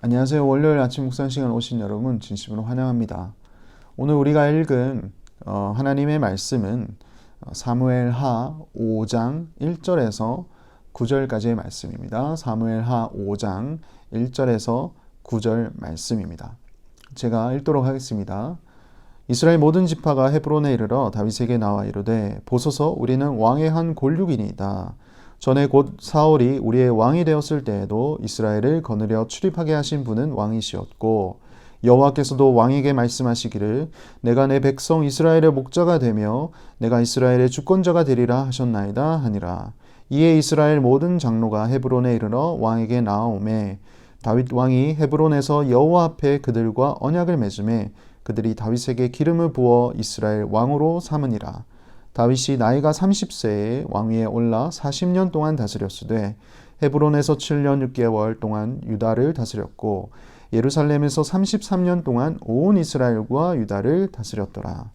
안녕하세요. 월요일 아침 묵상 시간 오신 여러분 진심으로 환영합니다. 오늘 우리가 읽은 어, 하나님의 말씀은 어, 사무엘 하 5장 1절에서 9절까지의 말씀입니다. 사무엘 하 5장 1절에서 9절 말씀입니다. 제가 읽도록 하겠습니다. 이스라엘 모든 지파가 헤브론에 이르러 다윗에게 나와 이르되 보소서 우리는 왕의 한 골육이니이다. 전에 곧 사울이 우리의 왕이 되었을 때에도 이스라엘을 거느려 출입하게 하신 분은 왕이시었고 여호와께서도 왕에게 말씀하시기를 내가 내 백성 이스라엘의 목자가 되며 내가 이스라엘의 주권자가 되리라 하셨나이다 하니라. 이에 이스라엘 모든 장로가 헤브론에 이르러 왕에게 나아오매 다윗 왕이 헤브론에서 여호와 앞에 그들과 언약을 맺음에 그들이 다윗에게 기름을 부어 이스라엘 왕으로 삼으니라 다윗이 나이가 30세에 왕위에 올라 40년 동안 다스렸으되 헤브론에서 7년 6개월 동안 유다를 다스렸고 예루살렘에서 33년 동안 온 이스라엘과 유다를 다스렸더라.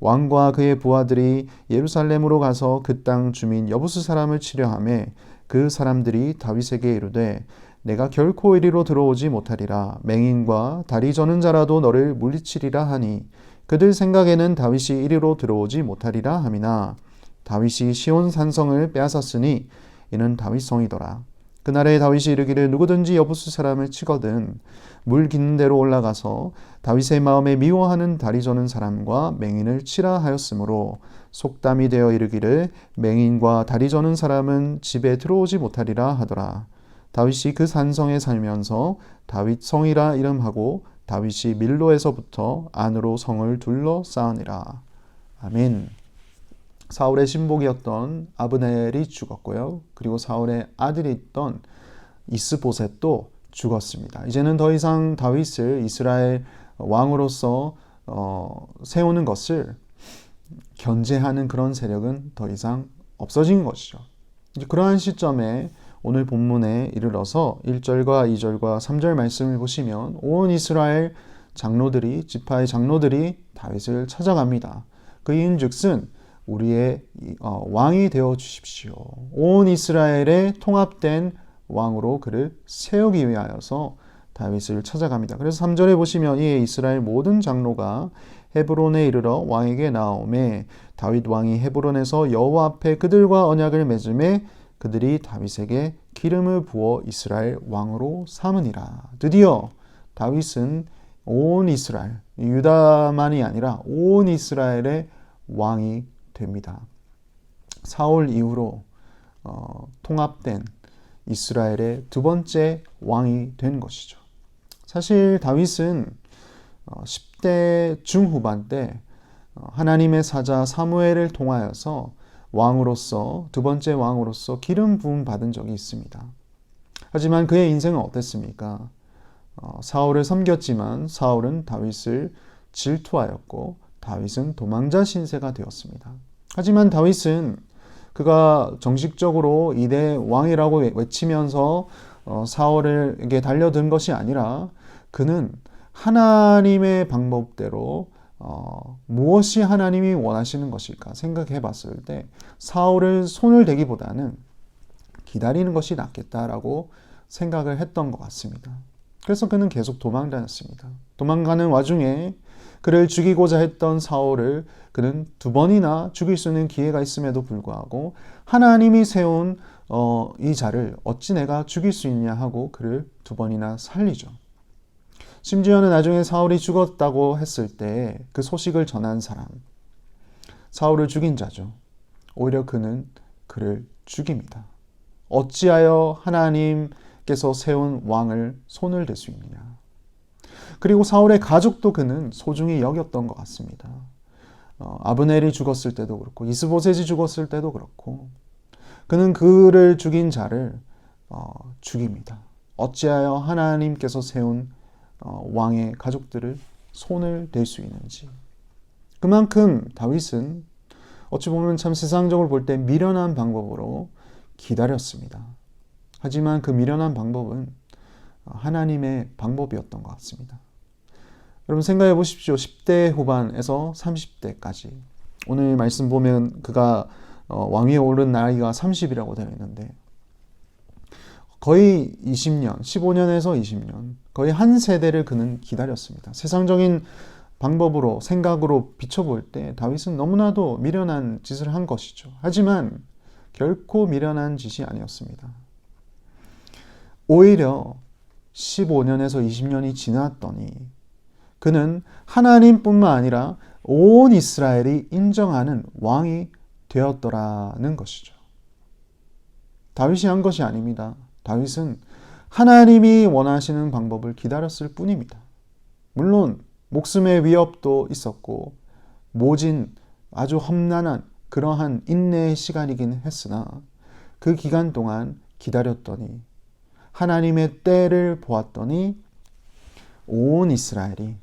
왕과 그의 부하들이 예루살렘으로 가서 그 땅 주민 여부수 사람을 치려함에 그 사람들이 다윗에게 이르되 내가 결코 이리로 들어오지 못하리라 맹인과 다리 저는 자라도 너를 물리치리라 하니 그들 생각에는 다윗이 이리로 들어오지 못하리라 함이나 다윗이 시온 산성을 빼앗았으니 이는 다윗 성이더라. 그날에 다윗이 이르기를 누구든지 여부수 사람을 치거든 물 기는 대로 올라가서 다윗의 마음에 미워하는 다리 저는 사람과 맹인을 치라 하였으므로 속담이 되어 이르기를 맹인과 다리 저는 사람은 집에 들어오지 못하리라 하더라. 다윗이 그 산성에 살면서 다윗 성이라 이름하고 다윗이 밀로에서부터 안으로 성을 둘러 쌓으니라. 아멘. 사울의 신복이었던 아브넬이 죽었고요. 그리고 사울의 아들이 있던 이스보셋도 죽었습니다. 이제는 더 이상 다윗을 이스라엘 왕으로서 어, 세우는 것을 견제하는 그런 세력은 더 이상 없어진 것이죠. 그러한 시점에 오늘 본문에 이르러서 1절과 2절과 3절 말씀을 보시면 온 이스라엘 장로들이 지파의 장로들이 다윗을 찾아갑니다. 그 이인즉슨 우리의 어, 왕이 되어 주십시오. 온 이스라엘의 통합된 왕으로 그를 세우기 위하여서 다윗을 찾아갑니다. 그래서 3절에 보시면 이 이스라엘 모든 장로가 헤브론에 이르러 왕에게 나오매 다윗 왕이 헤브론에서 여호와 앞에 그들과 언약을 맺음에 그들이 다윗에게 기름을 부어 이스라엘 왕으로 삼으니라. 드디어 다윗은 온 이스라엘, 유다만이 아니라 온 이스라엘의 왕이 됩니다. 사울 이후로 어, 통합된 이스라엘의 두 번째 왕이 된 것이죠. 사실 다윗은 10대 어, 중후반 때 어, 하나님의 사자 사무엘을 통하여서 왕으로서 두 번째 왕으로서 기름 부음 받은 적이 있습니다. 하지만 그의 인생은 어땠습니까? 어, 사울을 섬겼지만 사울은 다윗을 질투하였고 다윗은 도망자 신세가 되었습니다. 하지만 다윗은 그가 정식적으로 이대 왕이라고 외치면서 어, 사울에게 달려든 것이 아니라 그는 하나님의 방법대로 어, 무엇이 하나님이 원하시는 것일까 생각해 봤을 때 사울을 손을 대기보다는 기다리는 것이 낫겠다라고 생각을 했던 것 같습니다. 그래서 그는 계속 도망 다녔습니다. 도망가는 와중에 그를 죽이고자 했던 사울을 그는 두 번이나 죽일 수 있는 기회가 있음에도 불구하고 하나님이 세운 어, 이 자를 어찌 내가 죽일 수 있냐 하고 그를 두 번이나 살리죠. 심지어는 나중에 사울이 죽었다고 했을 때 그 소식을 전한 사람, 사울을 죽인 자죠. 오히려 그는 그를 죽입니다. 어찌하여 하나님께서 세운 왕을 손을 댈 수 있느냐. 그리고 사울의 가족도 그는 소중히 여겼던 것 같습니다. 어, 아브넬이 죽었을 때도 그렇고 이스보셋이 죽었을 때도 그렇고 그는 그를 죽인 자를 어, 죽입니다. 어찌하여 하나님께서 세운 어, 왕의 가족들을 손을 댈 수 있는지. 그만큼 다윗은 어찌 보면 참 세상적으로 볼 때 미련한 방법으로 기다렸습니다. 하지만 그 미련한 방법은 하나님의 방법이었던 것 같습니다. 여러분 생각해 보십시오. 10대 후반에서 30대까지. 오늘 말씀 보면 그가 어, 왕위에 오른 나이가 30이라고 되어 있는데 거의 20년, 15년에서 20년, 거의 한 세대를 그는 기다렸습니다. 세상적인 방법으로, 생각으로 비춰볼 때 다윗은 너무나도 미련한 짓을 한 것이죠. 하지만 결코 미련한 짓이 아니었습니다. 오히려 15년에서 20년이 지났더니 그는 하나님뿐만 아니라 온 이스라엘이 인정하는 왕이 되었더라는 것이죠. 다윗이 한 것이 아닙니다. 다윗은 하나님이 원하시는 방법을 기다렸을 뿐입니다. 물론 목숨의 위협도 있었고 모진 아주 험난한 그러한 인내의 시간이긴 했으나 그 기간 동안 기다렸더니 하나님의 때를 보았더니 온 이스라엘이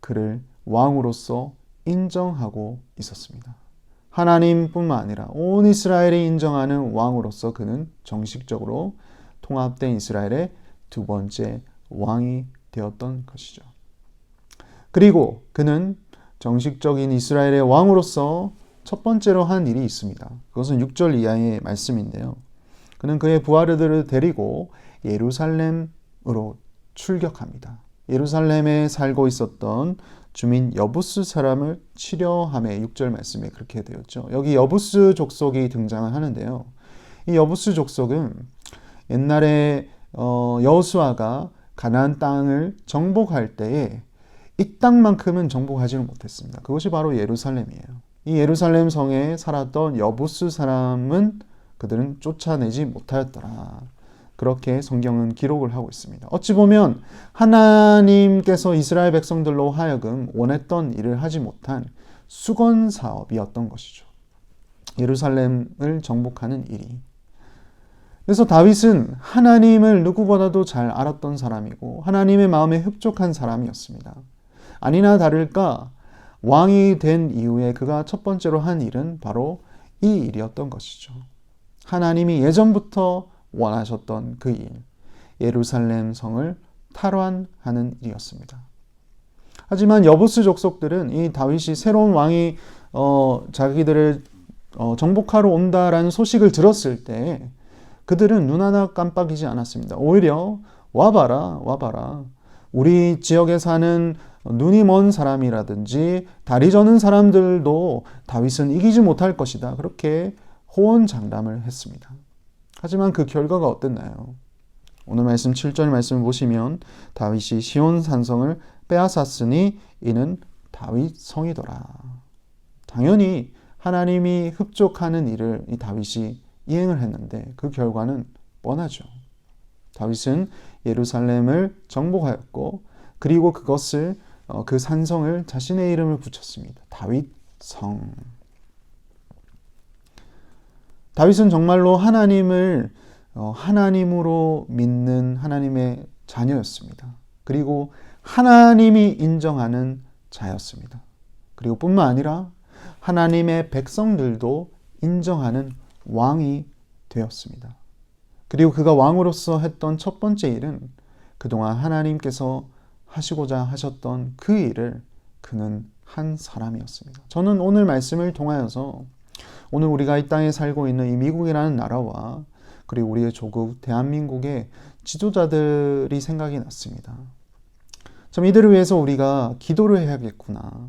그를 왕으로서 인정하고 있었습니다. 하나님뿐만 아니라 온 이스라엘이 인정하는 왕으로서 그는 정식적으로 통합된 이스라엘의 두 번째 왕이 되었던 것이죠. 그리고 그는 정식적인 이스라엘의 왕으로서 첫 번째로 한 일이 있습니다. 그것은 6절 이하의 말씀인데요. 그는 그의 부하들을 데리고 예루살렘으로 출격합니다. 예루살렘에 살고 있었던 주민 여부스 사람을 치려함에 6절 말씀에 그렇게 되었죠. 여기 여부스 족속이 등장을 하는데요. 이 여부스 족속은 옛날에 어, 여호수아가 가나안 땅을 정복할 때에 이 땅만큼은 정복하지는 못했습니다. 그것이 바로 예루살렘이에요. 이 예루살렘 성에 살았던 여부스 사람은 그들은 쫓아내지 못하였더라. 그렇게 성경은 기록을 하고 있습니다. 어찌 보면 하나님께서 이스라엘 백성들로 하여금 원했던 일을 하지 못한 수건 사업이었던 것이죠. 예루살렘을 정복하는 일이. 그래서 다윗은 하나님을 누구보다도 잘 알았던 사람이고 하나님의 마음에 흡족한 사람이었습니다. 아니나 다를까 왕이 된 이후에 그가 첫 번째로 한 일은 바로 이 일이었던 것이죠. 하나님이 예전부터 원하셨던 그 일, 예루살렘 성을 탈환하는 일이었습니다. 하지만 여부스 족속들은 이 다윗이 새로운 왕이 어, 자기들을 어, 정복하러 온다라는 소식을 들었을 때 그들은 눈 하나 깜빡이지 않았습니다. 오히려 와봐라, 와봐라. 우리 지역에 사는 눈이 먼 사람이라든지 다리 저는 사람들도 다윗은 이기지 못할 것이다. 그렇게 호언장담을 했습니다. 하지만 그 결과가 어땠나요? 오늘 말씀 7절 말씀을 보시면 다윗이 시온 산성을 빼앗았으니 이는 다윗 성이더라. 당연히 하나님이 흡족하는 일을 이 다윗이 이행을 했는데 그 결과는 뻔하죠. 다윗은 예루살렘을 정복하였고 그리고 그것을 어, 그 산성을 자신의 이름을 붙였습니다. 다윗 성. 다윗은 정말로 하나님을 어, 하나님으로 믿는 하나님의 자녀였습니다. 그리고 하나님이 인정하는 자였습니다. 그리고 뿐만 아니라 하나님의 백성들도 인정하는 왕이 되었습니다. 그리고 그가 왕으로서 했던 첫 번째 일은 그동안 하나님께서 하시고자 하셨던 그 일을 그는 한 사람이었습니다. 저는 오늘 말씀을 통하여서 오늘 우리가 이 땅에 살고 있는 이 미국이라는 나라와 그리고 우리의 조국 대한민국의 지도자들이 생각이 났습니다. 참 이들을 위해서 우리가 기도를 해야겠구나.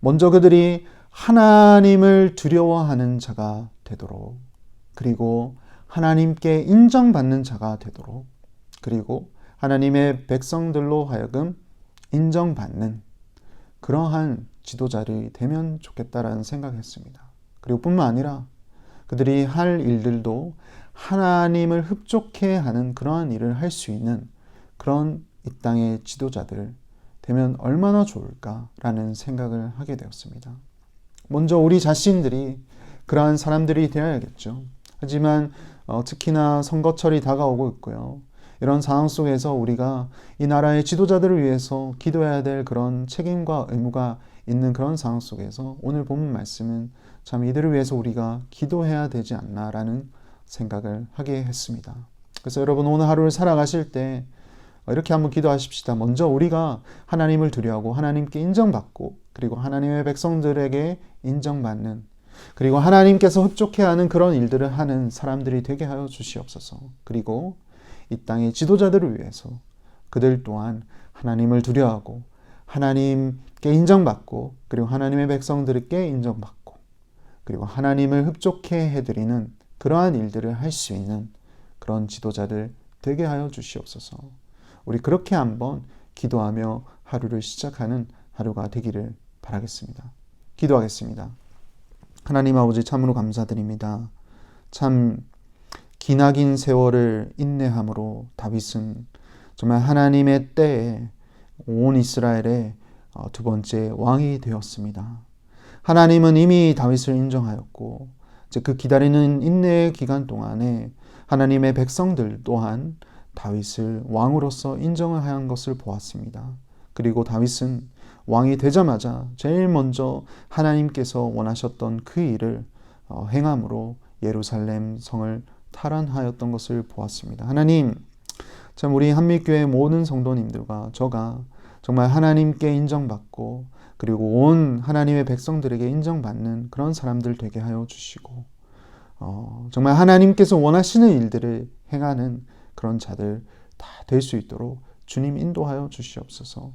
먼저 그들이 하나님을 두려워하는 자가 되도록 그리고 하나님께 인정받는 자가 되도록 그리고 하나님의 백성들로 하여금 인정받는 그러한 지도자들이 되면 좋겠다라는 생각했습니다. 그리고 뿐만 아니라 그들이 할 일들도 하나님을 흡족해 하는 그러한 일을 할 수 있는 그런 이 땅의 지도자들 되면 얼마나 좋을까라는 생각을 하게 되었습니다. 먼저 우리 자신들이 그러한 사람들이 되어야겠죠. 하지만 어, 특히나 선거철이 다가오고 있고요. 이런 상황 속에서 우리가 이 나라의 지도자들을 위해서 기도해야 될 그런 책임과 의무가 있는 그런 상황 속에서 오늘 본 말씀은 참 이들을 위해서 우리가 기도해야 되지 않나라는 생각을 하게 했습니다. 그래서 여러분 오늘 하루를 살아가실 때 이렇게 한번 기도하십시다. 먼저 우리가 하나님을 두려워하고 하나님께 인정받고 그리고 하나님의 백성들에게 인정받는 그리고 하나님께서 흡족해하는 그런 일들을 하는 사람들이 되게 하여 주시옵소서. 그리고 이 땅의 지도자들을 위해서 그들 또한 하나님을 두려워하고 하나님께 인정받고 그리고 하나님의 백성들께 인정받고 그리고 하나님을 흡족해 해드리는 그러한 일들을 할 수 있는 그런 지도자들 되게 하여 주시옵소서. 우리 그렇게 한번 기도하며 하루를 시작하는 하루가 되기를 바라겠습니다. 기도하겠습니다. 하나님 아버지 참으로 감사드립니다. 참 기나긴 세월을 인내함으로 다윗은 정말 하나님의 때에 온 이스라엘의 어, 두 번째 왕이 되었습니다. 하나님은 이미 다윗을 인정하였고 그 기다리는 인내의 기간 동안에 하나님의 백성들 또한 다윗을 왕으로서 인정을 한 것을 보았습니다. 그리고 다윗은 왕이 되자마자 제일 먼저 하나님께서 원하셨던 그 일을 어, 행함으로 예루살렘 성을 탈환하였던 것을 보았습니다. 하나님, 참 우리 한미교회 모든 성도님들과 저가 정말 하나님께 인정받고 그리고 온 하나님의 백성들에게 인정받는 그런 사람들 되게 하여 주시고 어, 정말 하나님께서 원하시는 일들을 행하는 그런 자들 다 될 수 있도록 주님 인도하여 주시옵소서.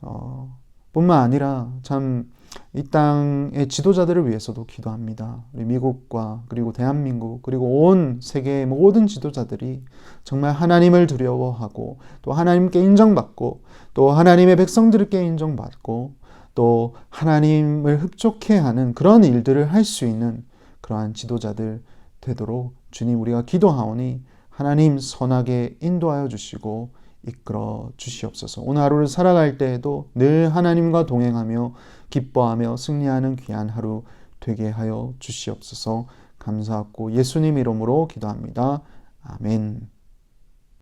어, 뿐만 아니라 참 이 땅의 지도자들을 위해서도 기도합니다. 우리 미국과 그리고 대한민국 그리고 온 세계의 모든 지도자들이 정말 하나님을 두려워하고 또 하나님께 인정받고 또 하나님의 백성들께 인정받고 또 하나님을 흡족해 하는 그런 일들을 할 수 있는 그러한 지도자들 되도록 주님 우리가 기도하오니 하나님 선하게 인도하여 주시고 이끌어 주시옵소서. 오늘 하루를 살아갈 때에도 늘 하나님과 동행하며 기뻐하며 승리하는 귀한 하루 되게 하여 주시옵소서. 감사하고 예수님 이름으로 기도합니다. 아멘.